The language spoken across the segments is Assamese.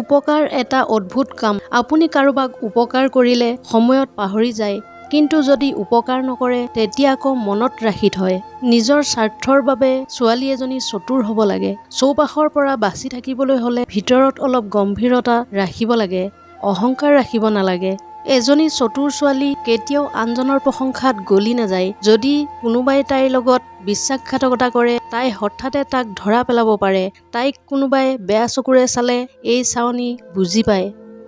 উপকাৰ এটা অদ্ভুত কাম। আপুনি কাৰোবাক উপকাৰ কৰিলে সময়ত পাহৰি যায় কিন্তু যদি উপকাৰ নকৰে তেতিয়া আকৌ মনত ৰাখি থয়। নিজৰ স্বাৰ্থৰ বাবে ছোৱালী এজনী চতুৰ হ'ব লাগে। চৌপাশৰ পৰা বাচি থাকিবলৈ হ'লে ভিতৰত অলপ গম্ভীৰতা ৰাখিব লাগে অহংকাৰ ৰাখিব নালাগে। এজনী চতুৰ ছোৱালী কেতিয়াও আনজনৰ প্ৰশংসাত গলি নাযায়। যদি কোনোবাই তাইৰ লগত বিশ্বাসঘাতকতা কৰে তাই হঠাতে তাক ধৰা পেলাব পাৰে। তাইক কোনোবাই বেয়া চকুৰে চালে এই চাৱনি বুজি পায়।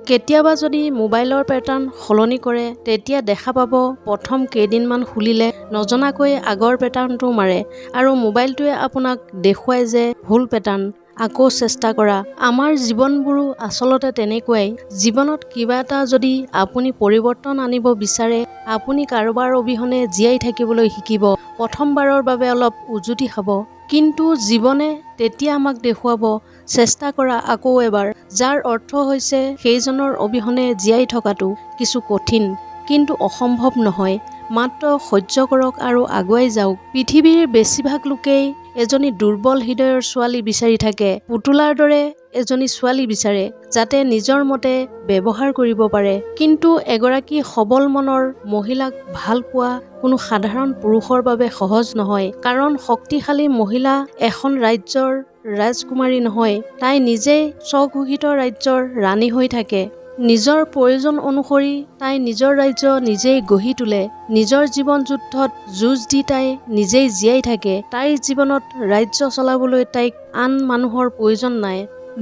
কেতিয়াবা যদি মোবাইলৰ পেটাৰ্ণ সলনি কৰে তেতিয়া দেখা পাব প্ৰথম কেইদিনমান খুলিলে নজনাকৈ আগৰ পেটাৰ্ণটো মাৰে। আৰু মোবাইলটোৱে আপোনাক দেখুৱায় যে ভুল পেটাৰ্ণ। আকৌ চেষ্টা কৰা। আমাৰ জীৱনবোৰো আচলতে তেনেকুৱাই। জীৱনত কিবা এটা যদি আপুনি পৰিৱৰ্তন আনিব বিচাৰে আপুনি কাৰোবাৰ অবিহনে জীয়াই থাকিবলৈ শিকিব। প্ৰথমবাৰৰ বাবে অলপ উজুতি খাব। কিন্তু জীৱনে তেতিয়া আমাক দেখুৱাব চেষ্টা কৰা আকৌ এবাৰ। যাৰ অৰ্থ হৈছে সেইজনৰ অবিহনে জীয়াই থকাটো কিছু কঠিন কিন্তু অসম্ভৱ নহয়। মাত্ৰ সহ্য কৰক আৰু আগুৱাই যাওক। পৃথিৱীৰ বেছিভাগ লোকেই এজনী দুৰ্বল হৃদয়ৰ ছোৱালী বিচাৰি থাকে। পুতলাৰ দৰে এজনী ছোৱালী বিচাৰে যাতে নিজৰ মতে ব্যৱহাৰ কৰিব পাৰে। কিন্তু এগৰাকী সবল মনৰ মহিলাক ভাল পোৱা কোনো সাধাৰণ পুৰুষৰ বাবে সহজ নহয়। কাৰণ শক্তিশালী মহিলা এখন ৰাজ্যৰ ৰাজকুমাৰী নহয়। তাই নিজেই স্বঘোষিত ৰাজ্যৰ ৰাণী হৈ থাকে। নিজৰ প্ৰয়োজন অনুসৰি তাই নিজৰ ৰাজ্য নিজেই গঢ়ি তোলে নিজৰ জীৱন যুদ্ধত যুঁজ দি তাই নিজেই জীয়াই থাকে তাইৰ জীৱনত ৰাজ্য চলাবলৈ তাইক আন মানুহৰ প্ৰয়োজন নাই।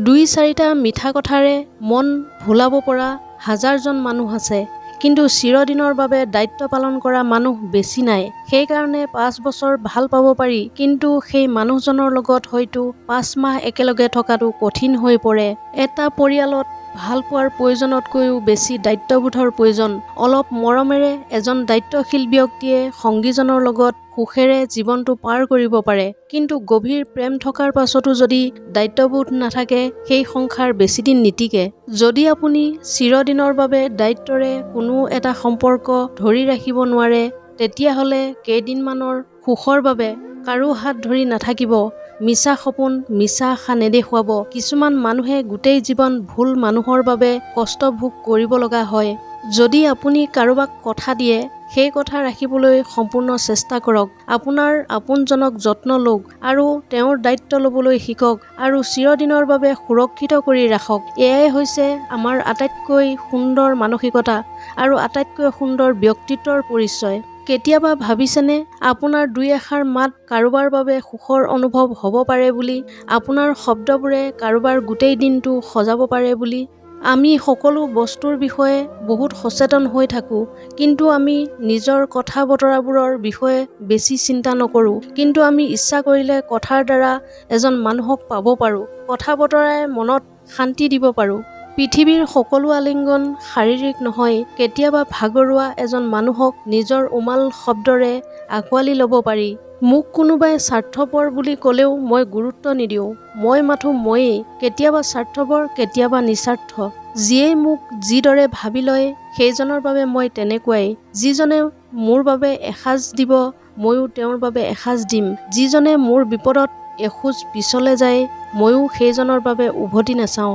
দুই চাৰিটা মিঠা কথাৰে মন ভুলাব পৰা হাজাৰজন মানুহ আছে কিন্তু চিৰদিনৰ বাবে দায়িত্ব পালন কৰা মানুহ বেছি নাই। সেইকাৰণে পাঁচ বছৰ ভাল পাব পাৰি কিন্তু সেই মানুহজনৰ লগত হয়তো পাঁচ মাহ একেলগে থকাটো কঠিন হৈ পৰে। এটা পৰিয়ালত ভাল পোৱাৰ প্ৰয়োজনতকৈও বেছি দায়িত্ববোধৰ প্ৰয়োজন। অলপ মৰমেৰে এজন দায়িত্বশীল ব্যক্তিয়ে সংগীজনৰ লগত সুখেৰে জীৱনটো পাৰ কৰিব পাৰে। কিন্তু গভীৰ প্ৰেম থকাৰ পাছতো যদি দায়িত্ববোধ নাথাকে সেই সংসাৰ বেছিদিন নীতিকে যদি আপুনি চিৰদিনৰ বাবে দায়িত্বৰে কোনো এটা সম্পৰ্ক ধৰি ৰাখিব নোৱাৰে তেতিয়াহ'লে কেইদিনমানৰ সুখৰ বাবে কাৰো হাত ধৰি নাথাকিব। মিছা সপোন মিছা আশা নেদেখুৱাব কিছুমান মানুহে গোটেই জীৱন ভুল মানুহৰ বাবে কষ্ট ভোগ কৰিব লগা হয়। যদি আপুনি কাৰোবাক কথা দিয়ে সেই কথা ৰাখিবলৈ সম্পূৰ্ণ চেষ্টা কৰক। আপোনাৰ আপোনজনক যত্ন লওক আৰু তেওঁৰ দায়িত্ব ল'বলৈ শিকক আৰু চিৰদিনৰ বাবে সুৰক্ষিত কৰি ৰাখক। এয়াই হৈছে আমাৰ আটাইতকৈ সুন্দৰ মানসিকতা আৰু আটাইতকৈ সুন্দৰ ব্যক্তিত্বৰ পৰিচয়। কেতিয়াবা ভাবিছেনে আপোনাৰ দুই এষাৰ মাত কাৰোবাৰ বাবে সুখৰ অনুভৱ হ'ব পাৰে বুলি আপোনাৰ শব্দবোৰে কাৰোবাৰ গোটেই দিনটো সজাব পাৰে বুলি? আমি সকলো বস্তুৰ বিষয়ে বহুত সচেতন হৈ থাকোঁ কিন্তু আমি নিজৰ কথা বতৰাবোৰৰ বিষয়ে বেছি চিন্তা নকৰোঁ কিন্তু আমি ইচ্ছা কৰিলে কথাৰ দ্বাৰা এজন মানুহক পাব পাৰোঁ কথা বতৰাই মনত শান্তি দিব পাৰোঁ। পৃথিৱীৰ সকলো আলিংগন শাৰীৰিক নহয় কেতিয়াবা ভাগৰুৱা এজন মানুহক নিজৰ উমাল শব্দৰে আঁকোৱালি ল'ব পাৰি। মোক কোনোবাই স্বাৰ্থপৰ বুলি ক'লেও মই গুৰুত্ব নিদিওঁ। মই মাথো ময়েই কেতিয়াবা স্বাৰ্থপৰ কেতিয়াবা নিস্বাৰ্থ। যিয়েই মোক যিদৰে ভাবি লয় সেইজনৰ বাবে মই তেনেকুৱাই। যিজনে মোৰ বাবে এসাঁজ দিব ময়ো তেওঁৰ বাবে এসাঁজ দিম। যিজনে মোৰ বিপদত এখোজ পিছলে যায় ময়ো সেইজনৰ বাবে উভতি নাচাওঁ।